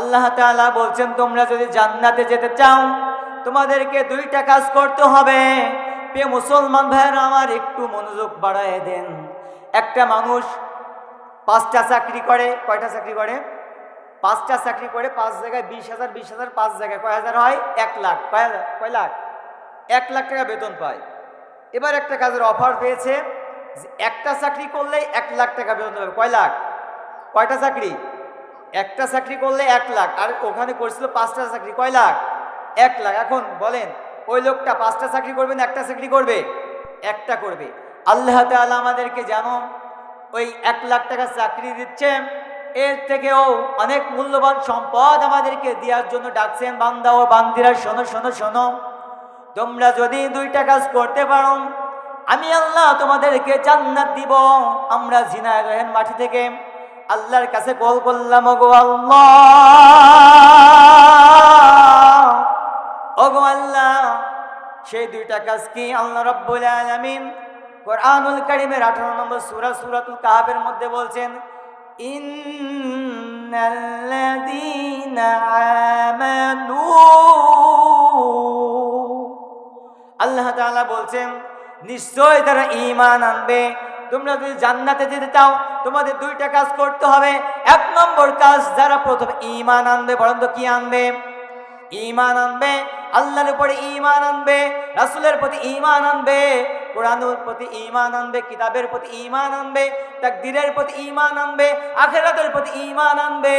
আল্লাহ তাআলা বলছেন, তোমরা যদি জান্নাতে যেতে চাও, তোমাদেরকে দুইটা কাজ করতে হবে। প্রিয় মুসলমান ভাইয়েরা, আমার একটু মনোযোগ বাড়ায় দেন। একটা মানুষ পাঁচটা চাকরি করে, কয়টা চাকরি করে? পাঁচটা চাকরি করে পাঁচ জায়গায় বিশ হাজার বিশ হাজার, পাঁচ জায়গায় কয় হাজার হয়? এক লাখ। কয় কয় লাখ? এক লাখ টাকা বেতন পায়। এবার একটা কাজের অফার পেয়েছে একটা চাকরি করলেই এক লাখ টাকা বেতন পাবে কয় লাখ? কয়টা চাকরি? একটা চাকরি করলে এক লাখ, আর ওখানে করছিল পাঁচটা চাকরি, কয় লাখ? এক লাখ। এখন বলেন, ওই লোকটা পাঁচটা চাকরি করবে না একটা চাকরি করবে? একটা করবে। আল্লাহ তাআলা আমাদেরকে জানো ওই এক লাখ টাকা চাকরি দিচ্ছে, এর থেকেও অনেক মূল্যবান সম্পদ আমাদেরকে দেওয়ার জন্য ডাকছেন বান্দা ও বান্দিরা, শোনো শোনো শোনো। তোমরা যদি দুইটা কাজ করতে পারো, আমি আল্লাহ তোমাদেরকে জান্নাত দিব। আমরা ঝিনায় রহেন মাটি থেকে আল্লাহর কাছে কল করলাম, ওগো আল্লাহ আল্লাহ, সেই দুইটা কাজ কি আল্লাহ রব্বুল আলামিন কোরআনুল কারীমের 18 নম্বর সূরা সূরাতুল কাহাবের মধ্যে বলছেন আল্লাহ বলছেন নিশ্চয় তারা ঈমান আনবে। তোমরা যদি জান্নাতে যেতে চাও, তোমাদের দুইটা কাজ করতে হবে। এক নম্বর কাজ, যারা প্রথমে ইমান আনবে বলেন তো কি আনবে? ইমান আনবে, আল্লাহর উপরে ঈমান আনবে, রাসুলের প্রতি ইমান আনবে, কোরআনের প্রতি ইমান আনবে, কিতাবের প্রতি ঈমান আনবে, তাকদীরের প্রতি ইমান আনবে, আখেরাতের প্রতি ইমান আনবে।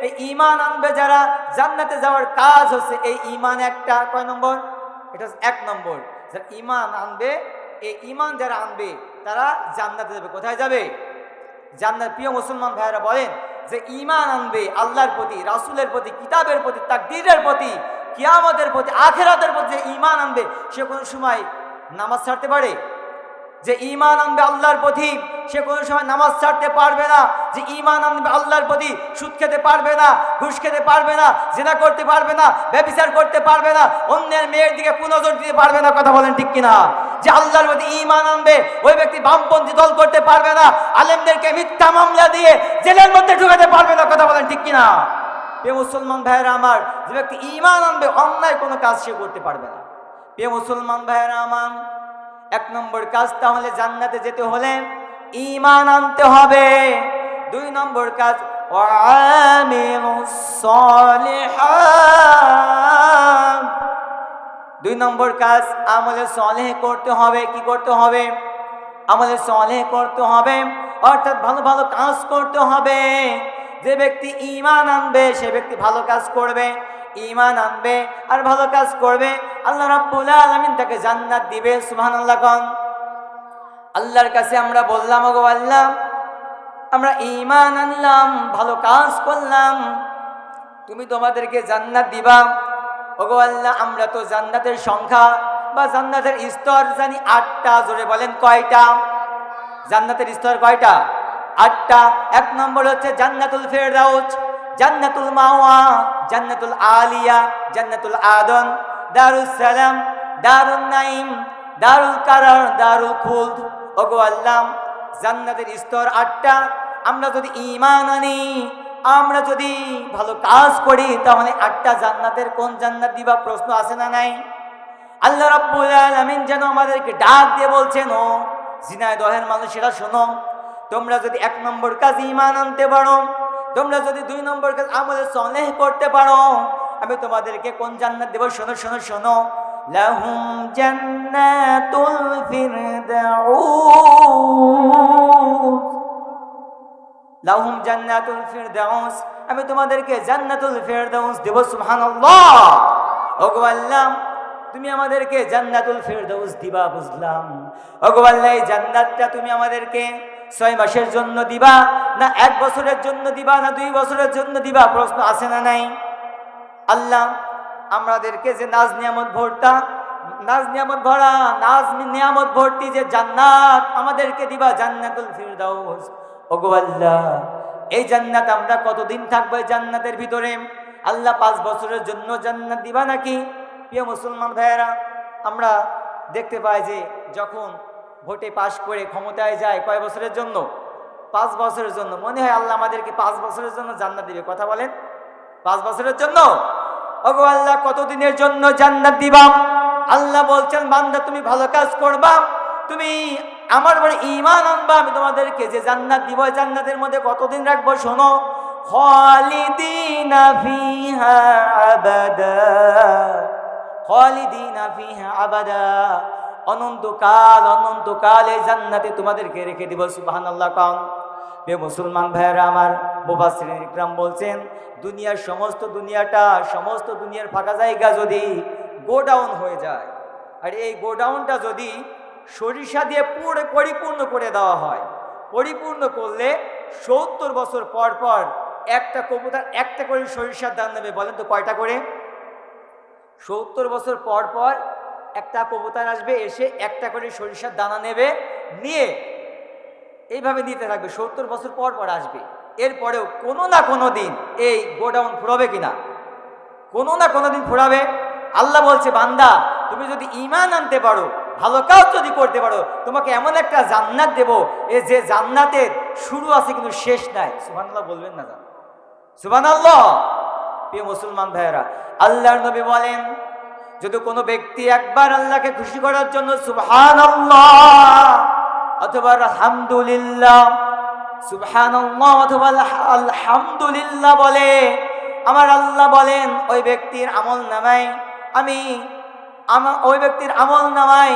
এই ইমান আনবে যারা, জান্নাতে যাওয়ার কাজ হচ্ছে এই ইমান একটা। কয় নম্বর? এটা এক নম্বর। যারা ঈমান আনবে, এই ইমান যারা আনবে তারা জান্নাতে যাবে। কোথায় যাবে? জান্নাত প্রিয় মুসলমান ভাইয়েরা বলেন যে ইমান আনবে আল্লাহর প্রতি, রাসুলের প্রতি, কিতাবের প্রতি, তাকদীরের প্রতি, কিয়ামতের প্রতি, আখেরাতের প্রতি যে ইমান আনবে, সে কোনো সময় নামাজ ছাড়তে পারে? যে ইমান আনবে আল্লাহর প্রতি, সে কোনো সময় নামাজ ছাড়তে পারবে না। যে ঈমান আনবে আল্লাহর প্রতি, সুদ খেতে পারবে না, ঘুষ খেতে পারবে না, জেনা করতে পারবে না, ব্যবিচার করতে পারবে না, অন্যের মেয়ের দিকে কুনজর দিতে পারবে না, কথা বলেন ঠিক কিনা? যে আল্লাহর প্রতি ঈমান আনবে, ওই ব্যক্তি বামপন্থী দল করতে পারবে না, আলেমদেরকে মিথ্যা মামলা দিয়ে জেলের মধ্যে ঢুকাতে পারবে না, কথা বলেন ঠিক কিনা? প্রিয় মুসলমান ভাইয়েরা আমার, যে ব্যক্তি ঈমান আনবে, অন্যায় কোনো কাজ সে করতে পারবে না। প্রিয় মুসলমান ভাইয়েরা আমার, এক নম্বর কাজ তাহলে জান্নাতে যেতে হলে ঈমান আনতে হবে। দুই নম্বর কাজ ওয়ামিলুস সলিহাত। দুই নম্বর কাজ, আমলে সলেহ করতে হবে, কি করতে হবে? আমলে সলেহ করতে হবে, অর্থাৎ ভালো ভালো কাজ করতে হবে। যে ব্যক্তি ইমান আনবে, সে ব্যক্তি ভালো কাজ করবে ইমান আনবে আর ভালো কাজ করবে, আল্লাহ রাব্বুল আলামিন তাকে জান্নাত দিবে, সুবহানাল্লাহ কোন। আল্লাহর কাছে আমরা বললাম, ওগো আল্লাহ, আমরা ঈমান আনলাম, ভালো কাজ করলাম, তুমি তোমাদেরকে জান্নাত দিবা। ওগো আল্লাহ, আমরা তো জান্নাতের সংখ্যা বা জান্নাতের স্তর জানি আটটা, জোরে বলেন কয়টা? জান্নাতের স্তর কয়টা? আটটা। এক নম্বর হচ্ছে জান্নাতুল ফেরদাউস, জান্নাতুল মাওয়া, জান্নাতুল আলিয়া, জান্নাতুল আদন, দারুস সালাম দারুল নাইম দারুল কারার, দারুল খুলদ। ওগো আল্লাহ, জান্নাতের স্তর আটটা। আমরা যদি ঈমান আনি আমরা যদি ভালো কাজ করি, তাহলে আটটা জান্নাতের কোন জান্নাত দিবা? প্রশ্ন আসে না নাই? আল্লাহ রাব্বুল আলামিন যেন আমাদেরকে ডাক দিয়ে বলছেন, ও জিনায় দহের মানুষেরা শোনো, তোমরা যদি এক নম্বর কাজ ঈমান আনতে পারো, তোমরা যদি দুই নম্বর কাজ আমলে সলেহ করতে পারো, আমি তোমাদেরকে কোন জান্নাত দেব? শোনো শোনো শোনো। লাহুম জান্নাতুল ফিরদাউস। লাহুম জান্নাতুল ফিরদাউস। আমি তোমাদেরকে জান্নাতুল ফিরদাউস দেব, সুবহানাল্লাহ। ওগো আল্লাহ, তুমি আমাদেরকে জান্নাতুল ফিরদাউস দিবা, বুঝলাম। ওগো আল্লাহ, এই জান্নাতটা তুমি আমাদেরকে ছয় মাসের জন্য দিবা, না এক বছরের জন্য দিবা, না দুই বছরের জন্য দিবা, প্রশ্ন আছে না নাই? আল্লাহ, আমাদেরকে যে নাজ নিয়ামত ভরতা নাজ নিয়ামত ভরা, নাজ নিয়ামত ভর্তি যে জান্নাত আমাদেরকে দিবা, জান্নাতুল ফিরদাউস। ওগো আল্লাহ, এই জান্নাত আমরা কতদিন থাকব এই জান্নাতের ভিতরে? আল্লাহ পাঁচ বছরের জন্য জান্নাত দিবা নাকি? প্রিয় মুসলমান ভাইয়েরা, আমরা দেখতে পাই যে যখন ভোটে পাশ করে ক্ষমতায় যায় কয় বছরের জন্য? পাঁচ বছরের জন্য। মনে হয় আল্লাহ আমাদেরকে পাঁচ বছরের জন্য জান্নাত দিবে। কথা বলেন। পাঁচ বছরের জন্য? ওগো আল্লাহ, কতদিনের জন্য জান্নাত দিবা? আল্লাহ বলছেন, বান্দা, তুমি ভালো কাজ করবা। তুমি আমার বাড়ি ইমান আনবা, আমি তোমাদেরকে যে জান্নাত দিব জান্নাতের মধ্যে কতদিন রাখব শোনো? খালিদিনা ফিহা আবাদা। খালিদিনা ফিহা আবাদা। অনন্তকাল অনন্তকাল এই জান্নাতে তোমাদেরকে রেখে দিব, সুবহানাল্লাহ কাম বে মুসলমান ভাইয়েরা আমার, মুফাসসিরিন ইকরাম বলছেন, দুনিয়ার সমস্ত দুনিয়াটা, সমস্ত দুনিয়ার ফাঁকা জায়গা যদি গোডাউন হয়ে যায়, আর এই গোডাউনটা যদি সরিষা দিয়ে পুরো পরিপূর্ণ করে দেওয়া হয়। পরিপূর্ণ করলে সত্তর বছর পর পর একটা কবুতর একটা করে সরিষার দাম নেবে, বলেন তো কয়টা করে? সত্তর বছর পর পর একটা কবুতর আসবে, এসে একটা করে সরিষার দানা নেবে, নিয়ে এইভাবে নিতে থাকবে, সত্তর বছর পর পর আসবে। এরপরেও কোনো না কোনো দিন এই গোডাউন ফুরাবে কিনা কোনো না কোনো দিন ফুরাবে। আল্লাহ বলছে, বান্দা, তুমি যদি ইমান আনতে পারো ভালো কাজ যদি করতে পারো, তোমাকে এমন একটা জান্নাত দেব। এ যে জান্নাতের শুরু আছে কিন্তু শেষ নাই। সুবহানাল্লাহ বলবেন না জান। সুবহানাল্লাহ। প্রিয় মুসলমান ভাইয়েরা, আল্লাহর নবী বলেন, যদি কোনো ব্যক্তি একবার আল্লাহকে খুশি করার জন্য সুবহানাল্লাহ অথবা আলহামদুলিল্লাহ, সুবহানাল্লাহ অথবা আলহা- আলহামদুলিল্লাহ বলে, আমার আল্লাহ বলেন, ওই ব্যক্তির আমল নামাই আমি আমার, ওই ব্যক্তির আমল নামাই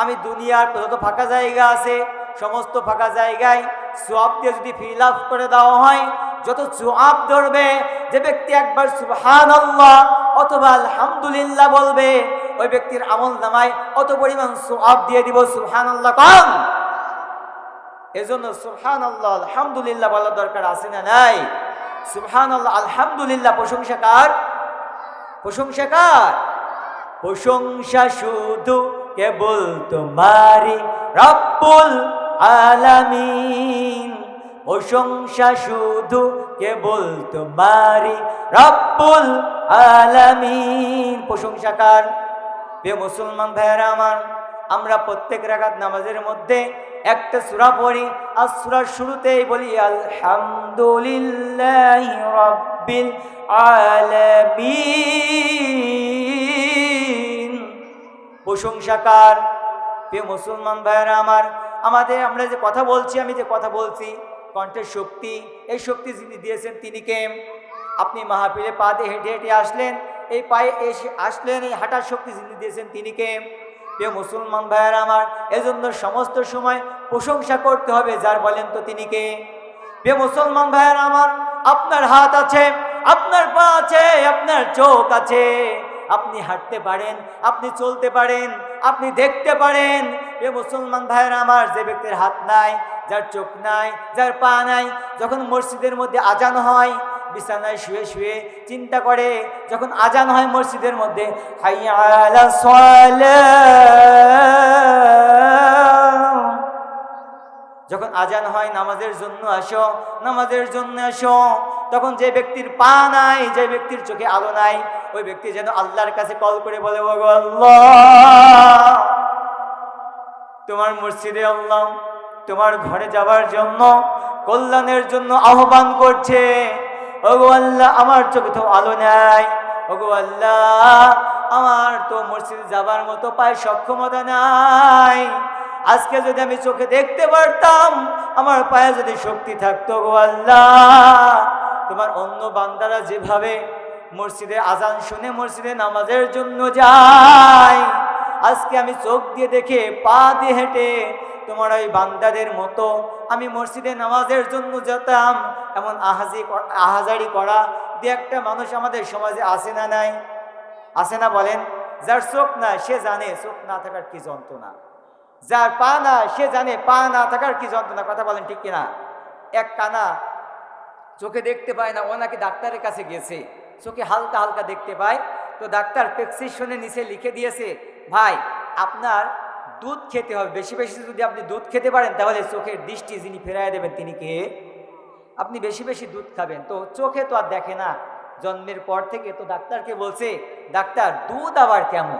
আমি দুনিয়ার যত ফাঁকা জায়গা আছে, সমস্ত ফাঁকা জায়গায় সোয়াব দিয়ে যদি ফিল আপ করে দেওয়া হয়, যত সোয়াব ধরবে, যে ব্যক্তি একবার সুবহান অথবা আলহামদুলিল্লাহ বলবে, ওই ব্যক্তির আমল নামায় অত পরিমাণ সোয়াব দিয়ে দিব সুবহান আল্লাহ কম। এজন্য সুবহান আল্লাহ আলহামদুলিল্লাহ বলার দরকার আছে না নাই? সুবহান আল্লাহ আলহামদুলিল্লাহ প্রশংসা কার? প্রশংসা শুধু কেবল তোমারি রব্বুল আলামিন। প্রশংসা শুধু কেবল তোমারি রব্বুল আলামিন। প্রশংসাকার বে মুসলমান ভাইয়েরা আমার, আমরা প্রত্যেক রাগাত নামাজের মধ্যে একটা সূরা পড়ি, আর সূরার শুরুতেই বলি, আলহামদুলিল্লাহ রব্বিল আলামিন। প্রশংসাকার। প্রিয় মুসলমান ভাইয়েরা আমার, আমাদের আমরা যে কথা বলছি, আমি যে কথা বলছি, কণ্ঠের শক্তি, এই শক্তি যিনি দিয়েছেন তিনি কে? আপনি মাহাপিলে পা দিয়ে হেঁটে হেঁটে আসলেন, এই পায়ে এসে আসলেন, এই হাঁটার শক্তি যিনি দিয়েছেন তিনি কে? প্রিয় মুসলমান ভাইয়েরা আমার, এজন্য সমস্ত সময় প্রশংসা করতে হবে, যার বলেন তো তিনি কে? প্রিয় মুসলমান ভাইয়েরা আমার, আপনার হাত আছে, আপনার পা আছে, আপনার চোখ আছে। আপনি হাঁটতে পারেন, আপনি চলতে পারেন, আপনি দেখতে পারেন। এ মুসলমান ভাইয়েরা, আমার যে ব্যক্তির হাত নাই, যার চোখ নাই, যার পা নাই, যখন মসজিদের মধ্যে আজান হয়, বিছানায় শুয়ে শুয়ে চিন্তা করে, যখন আজান হয় মসজিদের মধ্যে আলা যখন আজান হয় নামাজের জন্য আসো, নামাজের জন্য আসো, তখন যে ব্যক্তির পা নাই, যে ব্যক্তির চোখে আলো নাই ওই ব্যক্তি যেন আল্লাহর কাছে কল করে বলে, "ওগো আল্লাহ, তোমার মসজিদে আল্লাহ তোমার ঘরে যাবার জন্য কল্যাণের জন্য আহ্বান করছে। ওগো আল্লাহ, আমার চোখে তো আলো নাই। ওগো আল্লাহ, আমার তো মসজিদে যাবার মতো পায়ে সক্ষমতা নাই। আজকে যদি আমি চোখে দেখতে পারতাম, আমার পায়ে যদি শক্তি থাকতো গো আল্লাহ, তোমার অন্য বান্দারা যেভাবে মসজিদে আজান শুনে মসজিদে নামাজের জন্য যায় আজকে আমি চোখ দিয়ে দেখে, পা দিয়ে হেঁটে তোমার ওই বান্দাদের মতো আমি মসজিদে নামাজের জন্য যেতাম। এমন আহাজি আহাজারি করা দু একটা মানুষ আমাদের সমাজে আসে না নাই? আসে না বলেন? যার চোখ না সে জানে চোখ না থাকার কি যন্ত্রণা। যার পা না সে জানে পা না থাকার কি যন্ত্রণা। কথা বলেন ঠিক কিনা? এক কানা চোখে দেখতে পায় না, ও নাকি ডাক্তারের কাছে গেছে। চোখে হালকা হালকা দেখতে পায় তো ডাক্তার প্রেসক্রিপশনের নিচে লিখে দিয়েছে, ভাই, আপনার দুধ খেতে হবে। বেশি বেশি যদি আপনি দুধ খেতে পারেন, তাহলে চোখের দৃষ্টি যিনি ফেরায় দেবেন, তিনি কে? আপনি বেশি বেশি দুধ খাবেন। তো চোখে তো আর দেখে না। জন্মের পর থেকে তো ডাক্তারকে বলছে, ডাক্তার, দুধ আবার কেমন?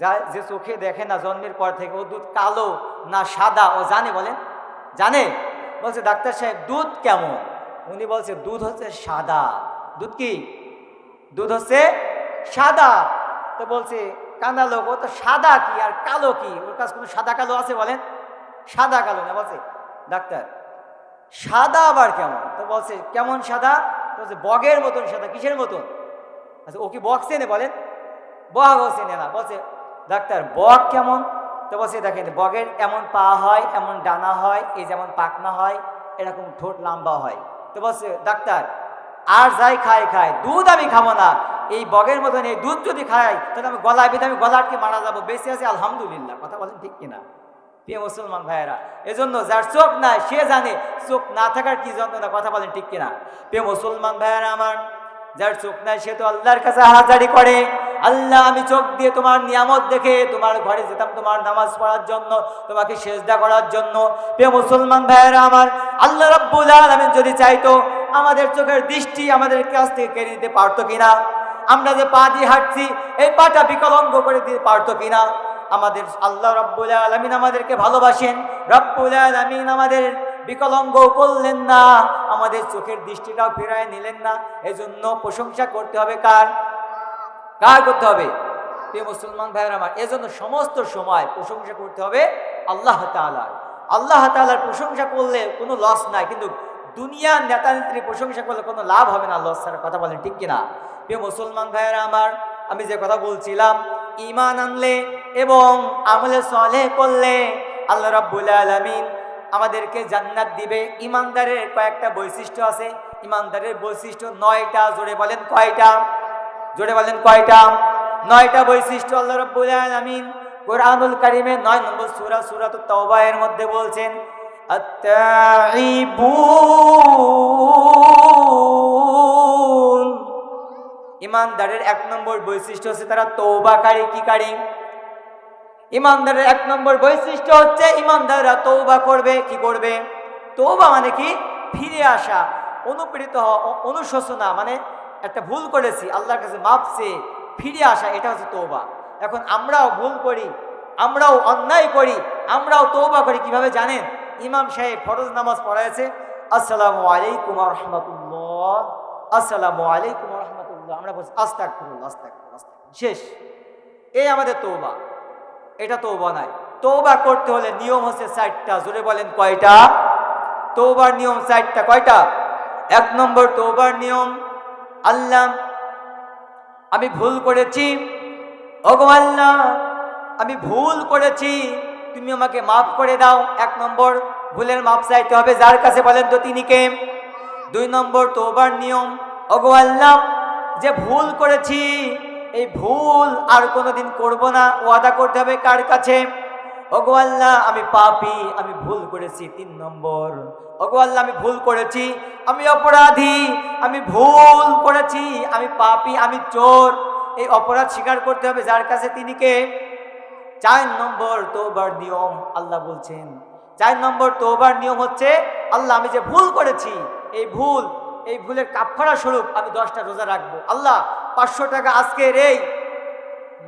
যা, যে চোখে দেখে না, জন্মের পর থেকে ও দুধ কালো না সাদা, ও জানে বলেন? জানে? বলছে, ডাক্তার সাহেব, দুধ কেমন? উনি বলছে, দুধ হচ্ছে সাদা। দুধ কি? দুধ হচ্ছে সাদা। তো বলছে কান্দা লোক, ও তো সাদা কি আর কালো কি? ওর কাছে কোনো সাদা কালো আছে বলেন? সাদা কালো না, বলছে, ডাক্তার, সাদা আবার কেমন? তো বলছে, কেমন সাদা? তো বলছে, বগের মতন সাদা, কিসের মতন? আচ্ছা ও কি বক চেনে বলেন? ও চেনে না, বলছে, ডাক্তার বক কেমন? তো বলছে, দেখেন, বগের এমন পা হয়, এমন ডানা হয়, এই যেমন পাকনা হয়, এরকম ঠোঁট লম্বা হয়। তো বলছে, ডাক্তার আর যাই খাই খাই। দুধ আমি খাব না। এই বগের মতন এই দুধ যদি খাই, তাহলে আমি গলায় বেঁধে আমি গলাটকে মারা যাব। বেঁচে আছে, আলহামদুলিল্লাহ। কথা বলেন ঠিক কিনা? প্রিয় মুসলমান ভাইয়েরা, এজন্য যার চোখ নাই, সে জানে চোখ না থাকার কি যন্ত্রণা, কথা বলেন ঠিক কিনা? প্রিয় মুসলমান ভাইয়েরা আমার, যার চোখ নাই, সে তো আল্লাহর কাছে হাজারি করে। আল্লাহ, আমি চোখ দিয়ে তোমার নিয়ামত দেখে তোমার ঘরে যেতাম, তোমার নামাজ পড়ার জন্য, তোমাকে সেজদা করার জন্য। প্রিয় মুসলমান ভাইয়েরা আমার, আল্লাহ রাব্বুল আলামিন যদি চাইতো আমাদের চোখের দৃষ্টি আমাদের কাছ থেকে কেড়ে দিতে পারতো কিনা? আমরা যে পা দিয়ে হাঁটছি, এই পাটা বিকলঙ্গ করে দিতে পারতো কিনা? আমাদের আল্লাহ রব্বুল আলমিন আমাদেরকে ভালোবাসেন। রব্বুল আলমিন আমাদের বিকলঙ্গ করলেন না। আমাদের চোখের দৃষ্টিটাও ফেরায় নিলেন না। এজন্য প্রশংসা করতে হবে কার? কার করতে হবে? প্রিয় মুসলমান ভাইয়ের আমার, এজন্য সমস্ত সময় প্রশংসা করতে হবে আল্লাহ তালার আল্লাহ তালার প্রশংসা করলে কোনো লস নাই, কিন্তু দুনিয়ার নেতা নেত্রী প্রশংসা করলে কোনো লাভ হবে না লস ছাড়া কথা বলেন ঠিক কিনা? প্রিয় মুসলমান ভাইয়েরা আমার, আমি যে কথা বলছিলাম ইমান আনলে এবং আমলে সলে করলে আল্লাহ রাব্বুল আলামিন আমাদেরকে জান্নাত দিবে। ইমানদারের কয়েকটা বৈশিষ্ট্য আছে। ইমানদারের বৈশিষ্ট্য নয়টা, জোরে বলেন কয়টা? জোরে বলেন কয়টা? নয়টা বৈশিষ্ট্য আল্লাহ রাব্বুল আলামিন কোরআনুল কারিমে নয় নম্বর সূরা সূরাত তাওবা এর মধ্যে বলছেন ইমানদারের এক নম্বর বৈশিষ্ট্য হচ্ছে তারা তৌবাকারী কি কারি? ইমানদারের এক নম্বর বৈশিষ্ট্য হচ্ছে ইমানদাররা তৌবা করবে, কি করবে? তৌবা মানে কি? ফিরে আসা, অনুপ্রেরিত অনুশোচনা মানে একটা ভুল করেছি, আল্লাহর কাছে মাপছে ফিরে আসা, এটা হচ্ছে তৌবা এখন আমরাও ভুল করি, আমরাও অন্যায় করি, আমরাও তৌবা করি, কীভাবে জানেন? ইমাম সাহেব ফরজ নামাজ পড়াইছে, আসসালামু আলাইকুম রহমতুল্লাহ, আসসালামু আলাইকুম রহমতুল্লাহ। আমরা বলছি আস্তাক করুন আস্তাক শেষ। এই আমাদের তৌবা এটা তৌবা নাই তৌবা করতে হলে নিয়ম হচ্ছে চারটা। জোরে বলেন, কয়টা? তৌবার নিয়ম চারটা। কয়টা? এক নম্বর তৌবার নিয়ম, আল্লাহ, আমি ভুল করেছি। ওগো আল্লাহ, আমি ভুল করেছি। তুমি আমাকে মাফ করে দাও। এক নম্বর, ভুলের মাপ চাইতে হবে। যার কাছে বলেন তো তিনি কে? দুই নম্বর, তোবার নিয়ম। ওগো আল্লাহ, যে ভুল করেছি, এই ভুল আর কোনোদিন করব না। ওয়াদা করতে হবে কার কাছে? ওগো আল্লাহ, আমি পাপি, আমি ভুল করেছি। তিন নম্বর, ওগো আল্লাহ, আমি ভুল করেছি। আমি অপরাধী, আমি ভুল করেছি। আমি পাপি, আমি চোর। এই অপরাধ স্বীকার করতে হবে। যার কাছে তিনি কে? চার নম্বর তোবার নিয়ম, আল্লাহ বলছেন। চার নম্বর তোবার নিয়ম হচ্ছে, আল্লাহ আমি যে ভুল করেছি, এই ভুল, এই ভুলের কাপড়া স্বরূপ আমি দশটা রোজা রাখব। আল্লাহ, পাঁচশো টাকা আজকের এই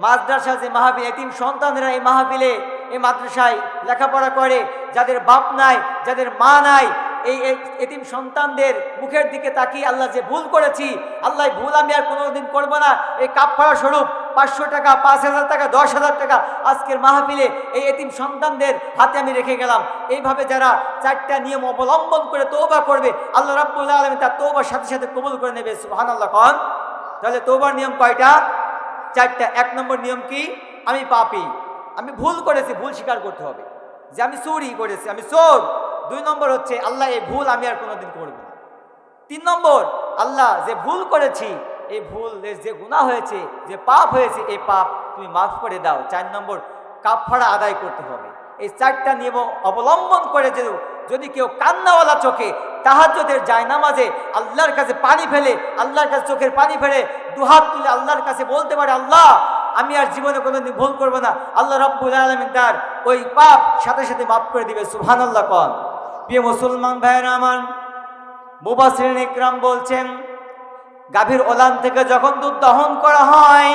মাদ্রাসা যে মাহফিল, এতিম সন্তানরা এই মাহাবিলে এই মাদ্রাসায় লেখাপড়া করে, যাদের বাপ নাই, যাদের মা নাই এই এতিম সন্তানদের মুখের দিকে তাকিয়ে আল্লাহ যে ভুল করেছি, আল্লাহ ভুল আমি আর কোনোদিন করব না। এই কাপড়া স্বরূপ, পাঁচশো টাকা, পাঁচ হাজার টাকা, দশ হাজার টাকা আজকের মাহফিলে এই এতিম সন্তানদের হাতে আমি রেখে গেলাম। এইভাবে যারা চারটা নিয়ম অবলম্বন করে তৌবা করবে, আল্লাহ রাব্বুল আলমী তার তৌবার সাথে সাথে কবুল করে নেবে সুহান আল্লাহ কন, তাহলে তৌবার নিয়ম কয়টা? চারটা। এক নম্বর নিয়ম কি? আমি পাপি। আমি ভুল করেছি, ভুল স্বীকার করতে হবে। যে আমি চুরি করেছি, আমি চোর। দুই নম্বর হচ্ছে, আল্লাহ এই ভুল আমি আর কোনোদিন করব না। তিন নম্বর, আল্লাহ যে ভুল করেছি, এই ভুল যে গুণা হয়েছে, যে পাপ হয়েছে, এই পাপ তুমি মাফ করে দাও। চার নম্বর কাপড়া আদায় করতে হবে। এই চারটা নিয়ম অবলম্বন করে যে যদি কেউ কান্নাওয়ালা চোখে তাহাজ্জুদের যায় নামাজে আল্লাহর কাছে পানি ফেলে, আল্লাহর কাছে চোখের পানি ফেলে, দুহাত তুলে আল্লাহর কাছে বলতে পারে, আল্লাহ, আমি আর জীবনে কোনোদিন ভুল করব না। আল্লাহ রব্বুল আলমিন তার ওই পাপ সাথে সাথে মাফ করে দিবে। সুবহানাল্লাহ কন। প্রিয় মুসলমান ভাইয়েরা আমার মুবাসির ইকরাম বলছেন, গাভীর ওলান থেকে যখন দুধ দহন করা হয়,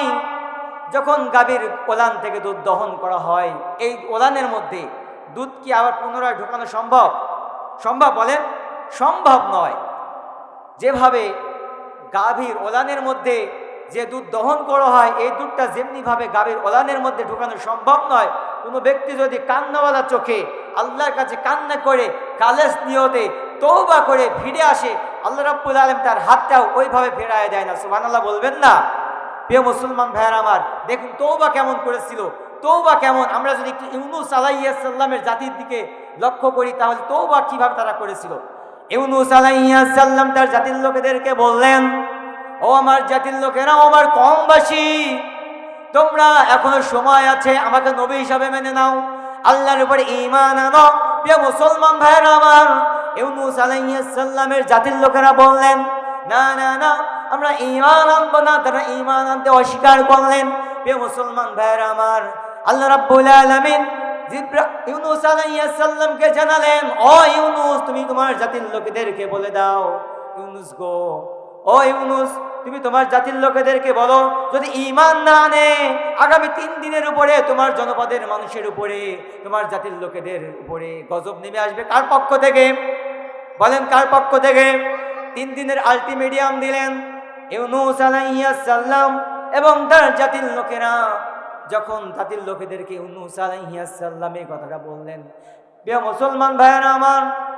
যখন গাভীর ওলান থেকে দুধ দহন করা হয়, এই ওলানের মধ্যে দুধ কি আবার পুনরায় ঢোকানো সম্ভব? সম্ভব বলেন, সম্ভব নয়। যেভাবে গাভীর ওলানের মধ্যে যে দুধ দহন করা হয়, এই দুধটা যেমনিভাবে গাভীর ওলানের মধ্যে ঢুকানো সম্ভব নয়, কোনো ব্যক্তি যদি কান্নাওয়ালা চোখে আল্লাহর কাছে কান্না করে কালেস নিয়তে তৌবা করে ফিরে আসে, আল্লাহ রাব্বুল আলম তার হাতটাও ওইভাবে ফেরায় দেয় না। সুবহানাল্লাহ বলবেন না? প্রিয় মুসলমান ভাইয়ার আমার, দেখুন তৌবা কেমন করেছিল তৌবা কেমন? আমরা যদি একটু ইউনুস আলাইসাল্লামের জাতির দিকে লক্ষ্য করি, তাহলে তৌবা কীভাবে তারা করেছিল? ইউনুস আলাইসাল্লাম তার জাতির লোকেদেরকে বললেন, ও আমার জাতির লোকেরা আমার কমবাসী, তোমরা এখনও সময় আছে আমাকে নবী হিসাবে মেনে নাও। আল্লাহর উপরে ইমান আনো। প্রিয় মুসলমান ভাইয়েরা আমার, ইউনুস আলাইসাল্লামের জাতির লোকেরা বললেন, না না না, আমরা ইমান আনব না, তারা ঈমান আনতে অস্বীকার করলেন। প্রিয় মুসলমান ভাইয়েরা আমার, আল্লাহ রাব্বুল আলামিন ইউনুস আলাইসাল্লামকে জানালেন, ও ইউনুস, তুমি তোমার জাতির লোকেদেরকে বলে দাও, ইউনুস গো ও ইউনুস, তুমি তোমার জাতির লোকেদেরকে বলো, যদি ইমান না আনে, আগামী তিন দিনের উপরে তোমার জনপদের মানুষের উপরে, তোমার জাতির লোকেদের উপরে গজব নেমে আসবে কার পক্ষ থেকে? বলেন কার পক্ষ থেকে? তিন দিনের আলটিমেডিয়াম দিলেন ইউনুস আলাইহিসসালাম এবং তার জাতির লোকেরা। যখন জাতির লোকেদেরকে ইউনুস আলাইহিসসালাম এই কথাটা বললেন, প্রিয় মুসলমান ভাইয়েরা আমার